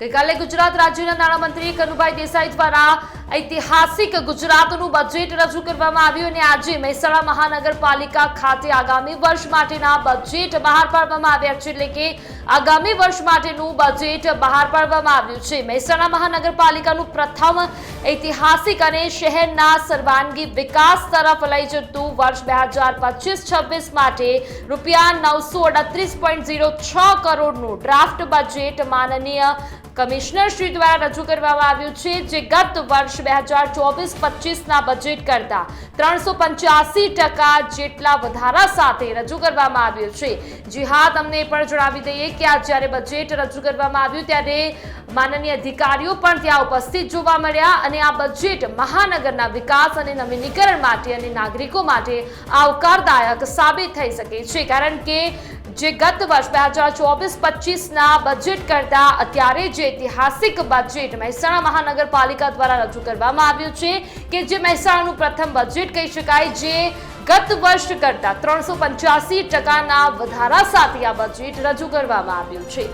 ગઈકાલે ગુજરાત રાજ્યના નાણામંત્રી કનુભાઈ દેસાઈ દ્વારા ઐતિહાસિક ગુજરાતનું બજેટ રજૂ કરવામાં આવ્યું અને આજે મહેસાણા મહાનગરપાલિકા ખાતે આગામી વર્ષ માટેના બજેટ બહાર પાડવામાં આવ્યા છે એટલે કે આગામી વર્ષ માટેનું બજેટ બહાર પાડવામાં આવ્યું છે. મહેસાણા મહાનગરપાલિકાનું પ્રથમ ઐતિહાસિક અને શહેરના સર્વાંગી વિકાસ તરફ લઈ જતું વર્ષ બે હજાર પચીસ છવ્વીસ માટે રૂપિયા નવસો અડત્રીસ પોઈન્ટ ઝીરો છ કરોડનું ડ્રાફ્ટ બજેટ માનનીય કમિશનર શ્રી દ્વારા રજૂ કરવામાં આવ્યું છે જે ગત વર્ષ બે હજાર ચોવીસ પચીસના બજેટ કરતા ત્રણસો પંચ્યાસી ટકા જેટલા વધારા સાથે રજૂ કરવામાં આવ્યું છે. જી હા, તમને પણ જણાવી દઈએ કે આ જ્યારે બજેટ રજૂ કરવામાં આવ્યું ત્યારે માનનીય અધિકારીઓ પણ ત્યાં ઉપસ્થિત જોવા મળ્યા અને આ બજેટ મહાનગરના વિકાસ અને નવીનીકરણ માટે અને નાગરિકો માટે આવકારદાયક સાબિત થઈ શકે છે. કારણ કે જે ગત વર્ષ બે હજાર ચોવીસ પચીસના બજેટ કરતા અત્યારે જે ઐતિહાસિક બજેટ મહેસાણા મહાનગરપાલિકા દ્વારા રજૂ કરવામાં આવ્યું છે કે જે મહેસાણાનું પ્રથમ બજેટ કહી શકાય જે ગત વર્ષ કરતા ત્રણસો પંચ્યાસી ટકાના વધારા સાથે આ બજેટ રજૂ કરવામાં આવ્યું છે.